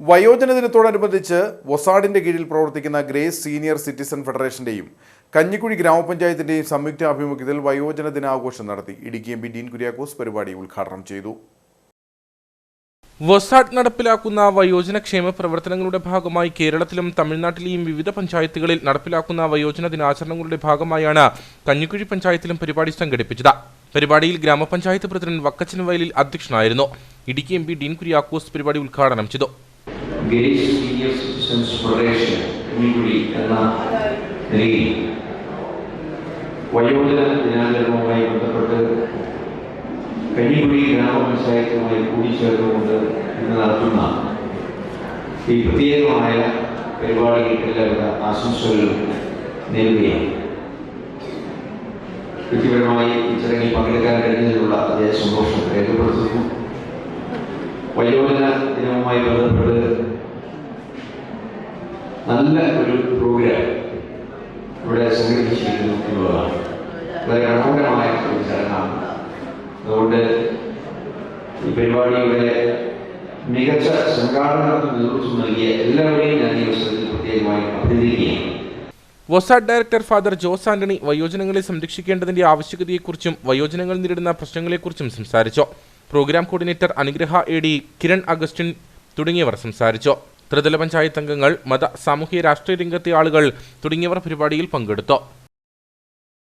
വയോജന ദിനത്തോടനുബന്ധിച്ച് വൊസാഡിന്റെ കീഴിൽ പ്രവർത്തിക്കുന്ന ഗ്രേസ് സീനിയർ സിറ്റിസൺ ഫെഡറേഷന്റെയും കഞ്ഞിക്കുഴി ഗ്രാമപഞ്ചായത്തിന്റെയും സംയുക്ത ആഭിമുഖ്യത്തിൽ വയോജന ദിനാഘോഷം നടത്തി ഇടുക്കി എം പി ഡീൻ കുര്യാക്കോസ് പരിപാടി ഉദ്ഘാടനം ചെയ്തു. വൊസാഡ് നടപ്പിലാക്കുന്ന വയോജന ക്ഷേമ പ്രവർത്തനങ്ങളുടെ ഭാഗമായി കേരളത്തിലും തമിഴ്നാട്ടിലെയും വിവിധ പഞ്ചായത്തുകളിൽ നടപ്പിലാക്കുന്ന വയോജന ദിനാചരണങ്ങളുടെ ഭാഗമായാണ് കഞ്ഞിക്കുഴി പഞ്ചായത്തിലും പരിപാടി സംഘടിപ്പിച്ചത്. പരിപാടിയിൽ ഗ്രാമപഞ്ചായത്ത് പ്രസിഡന്റ് വക്കച്ചൻ വയലിൽ അധ്യക്ഷനായിരുന്നു. ഇടുക്കി എം പി ഡീൻ കുര്യാക്കോസ് പരിപാടി ഉദ്ഘാടനം ചെയ്തു. Grace senior citizens federation Kanjikuzhi എന്ന നിലയിൽ വയോജന ദിനാചരണവുമായി ബന്ധപ്പെട്ട് കഞ്ഞിക്കുഴി ഗ്രാമപഞ്ചായത്തുമായി കൂടിച്ചേർന്നുകൊണ്ട് ഇന്ന് നടത്തുന്ന ഈ പ്രത്യേകമായ പരിപാടികൾക്ക് എല്ലാവിധ ആശംസകളും നേരുകയാണ്. വ്യക്തിപരമായി ഈ ചടങ്ങിൽ പങ്കെടുക്കാൻ കഴിഞ്ഞതിലുള്ള അതേ സന്തോഷം രേഖപ്പെടുത്തുന്നു. വയോജന ദിനവുമായി ബന്ധപ്പെട്ട് നല്ല ഒരു പ്രോഗ്രാം ഇവിടെ സംഘടിപ്പിച്ചിരിക്കുന്നു എന്നുള്ളതാണ്. വളരെ മനോഹരമായ ഒരു ചടങ്ങാണ്. അതുകൊണ്ട് ഈ പരിപാടിയുടെ മികച്ച സംഘാടനത്തിന് നേതൃത്വം നൽകിയ എല്ലാവരെയും ഞാൻ ഈ അവസരത്തിൽ പ്രത്യേകമായി അഭിനന്ദിക്കുകയാണ്. വൊസാഡ് ഡയറക്ടർ ഫാദർ ജോസ് ആന്റണി വയോജനങ്ങളെ സംരക്ഷിക്കേണ്ടതിന്റെ ആവശ്യകതയെക്കുറിച്ചും വയോജനങ്ങൾ നേരിടുന്ന പ്രശ്നങ്ങളെക്കുറിച്ചും സംസാരിച്ചു. Program coordinator Anugraha A D Kiran Augustine തുടങ്ങിയവർ സംസാരിച്ചു. ത്രിതല പഞ്ചായത്ത് അംഗങ്ങൾ മത സാമൂഹ്യ രാഷ്ട്രീയ രംഗത്തെ ആളുകൾ തുടങ്ങിയവർ പരിപാടിയിൽ പങ്കെടുത്തു.